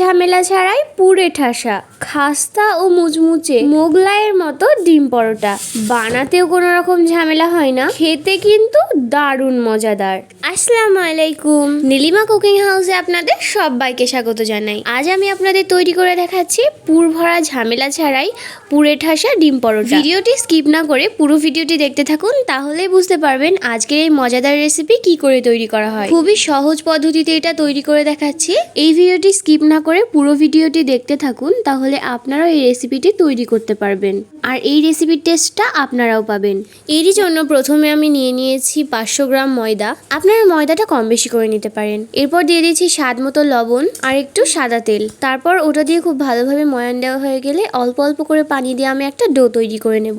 ঝামেলা ছাড়াই পুরে ঠাসা, খাস্তা ও মুচমুচে মোগলাইয়ের মতো ডিম পরোটা। বানাতেও কোনো রকম ঝামেলা হয় না, খেতে কিন্তু দারুণ মজাদার। আসসালামু আলাইকুম নীলিমা কুকিং হাউসে আপনাদের সবাইকে স্বাগত জানাই। আজ আমি আপনাদের তৈরি করে দেখাচ্ছি পুর ভরা ঝামেলা ছাড়াই পুরে ঠাসা ডিম পরোটা। ভিডিওটি স্কিপ না করে পুরো ভিডিওটি দেখতে থাকুন, তাহলেই বুঝতে পারবেন আজকের এই মজাদার রেসিপি কি করে তৈরি করা হয়। খুবই সহজ পদ্ধতিতে এটা তৈরি করে দেখাচ্ছি। এই ভিডিওটি স্কিপ না করে পুরো ভিডিওটি দেখতে থাকুন, তাহলে আপনারাও এই রেসিপিটি তৈরি করতে পারবেন। আর এই রেসিপির টেস্টটা আপনারাও পাবেন। এরই জন্য প্রথমে আমি নিয়ে নিয়েছি পাঁচশো গ্রাম ময়দা। আপনারা ময়দাটা কম বেশি করে নিতে পারেন। এরপর দিয়ে দিয়েছি স্বাদ মতো লবণ আর একটু সাদা তেল। তারপর ওটা দিয়ে খুব ভালোভাবে ময়ান দেওয়া হয়ে গেলে অল্প অল্প করে পানি দিয়ে আমি একটা ডো তৈরি করে নেব।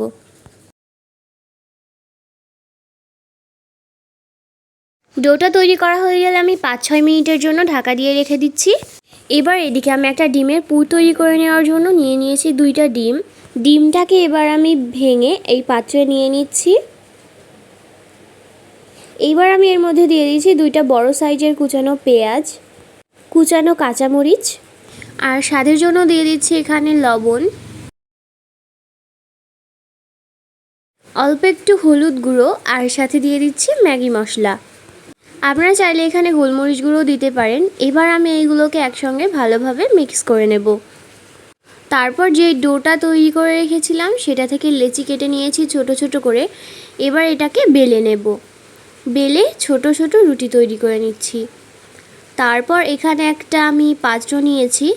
ডোটা তৈরি করা হয়ে গেলে আমি পাঁচ ছয় মিনিটের জন্য ঢাকা দিয়ে রেখে দিচ্ছি। এবার এদিকে আমি একটা ডিমের পুর তৈরি করে নেওয়ার জন্য নিয়ে নিয়েছি দুইটা ডিম। ডিমটাকে এবার আমি ভেঙে এই পাত্রে নিয়ে নিচ্ছি। এইবার আমি এর মধ্যে দিয়ে দিয়েছি দুইটা বড় সাইজের কুচানো পেঁয়াজ, কুচানো কাঁচামরিচ, আর স্বাদের জন্য দিয়ে দিচ্ছি এখানে লবণ। অল্প একটু হলুদ গুঁড়ো, আর সাথে দিয়ে দিচ্ছি ম্যাগি মশলা। আপনারা চাইলে এখানে গোলমরিচ গুঁড়ো দিতে পারেন। এবার আমি এইগুলোকে একসঙ্গে ভালোভাবে মিক্স করে নেব। তারপর যে ডোটা তৈরি করে রেখেছিলাম, সেটা থেকে লেচি কেটে নিয়েছি ছোট ছোট করে। এবার এটাকে বেলে নেব। বেলে ছোট ছোট রুটি তৈরি করে নিচ্ছি। তারপর এখানে একটা আমি পাত্র নিয়েছি।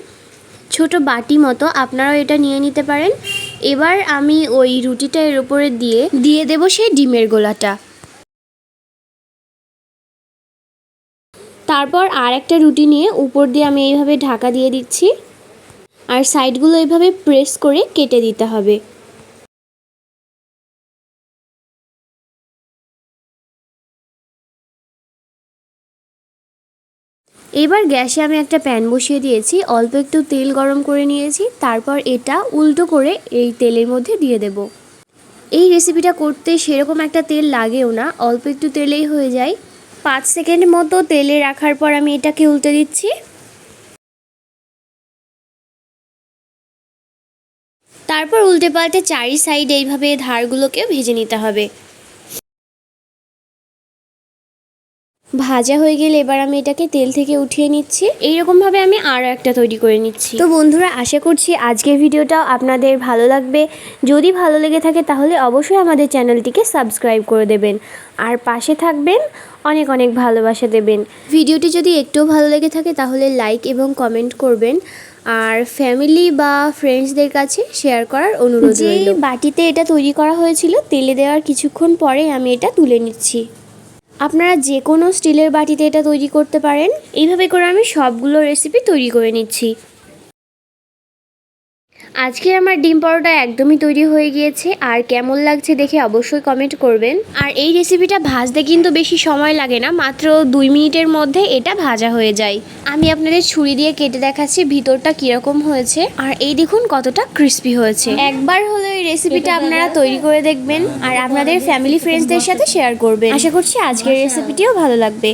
ছোট বাটি মতো, আপনারাও এটা নিয়ে নিতে পারেন। এবার আমি ওই রুটিটা এর উপরে দিয়ে দিয়ে দেব সেই ডিমের গোলাটা। তারপর আর একটা রুটি নিয়ে উপর দিয়ে আমি এইভাবে ঢাকা দিয়ে দিচ্ছি। আর সাইডগুলো এইভাবে প্রেস করে কেটে দিতে হবে। এবার গ্যাসে আমি একটা প্যান বসিয়ে দিয়েছি, অল্প একটু তেল গরম করে নিয়েছি, তারপর এটা উল্টো করে এই তেলের মধ্যে দিয়ে দেব। এই রেসিপিটা করতে সেরকম একটা তেল লাগেও না, অল্প একটু তেলেই হয়ে যায়। পাঁচ সেকেন্ড মতো তেলে রাখার পর আমি এটাকে উল্টে দিচ্ছি। তারপর উল্টে পাল্টে চারি সাইড এইভাবে ধারগুলোকে ভেজে নিতে হবে। ভাজা হয়ে গেলে এবার আমি এটাকে তেল থেকে উঠিয়ে নিচ্ছি। এইরকমভাবে আমি আরও একটা তৈরি করে নিচ্ছি। তো বন্ধুরা আশা করছি আজকের ভিডিওটাও আপনাদের ভালো লাগবে। যদি ভালো লেগে থাকে তাহলে অবশ্যই আমাদের চ্যানেলটিকে সাবস্ক্রাইব করে দেবেন। আর পাশে থাকবেন অনেক অনেক ভালোবাসা দেবেন। ভিডিওটি যদি একটুও ভালো লেগে থাকে তাহলে লাইক এবং কমেন্ট করবেন। আর ফ্যামিলি বা ফ্রেন্ডসদের কাছে শেয়ার করার অনুরোধ যে বাটিতে এটা তৈরি করা হয়েছিল তেলে দেওয়ার কিছুক্ষণ পরে আমি এটা তুলে নিচ্ছি। আপনারা যে কোনো স্টিলের বাটিতে এটা তৈরি করতে পারেন। এইভাবে করে আমি সবগুলো রেসিপি তৈরি করে নিচ্ছি। আজকে আমার ডিম পরোটা একদমই তৈরি হয়ে গিয়েছে আর কেমন লাগছে দেখে অবশ্যই কমেন্ট করবেন। আর এই রেসিপিটা ভাজতে কিন্তু বেশি সময় লাগে না মাত্র দুই মিনিটের মধ্যে এটা ভাজা হয়ে যায়। আমি আপনাদের ছুরি দিয়ে কেটে দেখাচ্ছি ভিতরটা কীরকম হয়েছে আর এই দেখুন কতটা ক্রিস্পি হয়েছে। একবার হলো এই রেসিপিটা আপনারা তৈরি করে দেখবেন আর আপনাদের ফ্যামিলি ফ্রেন্ডসদের সাথে শেয়ার করবেন। আশা করছি আজকের রেসিপিটিও ভালো লাগবে।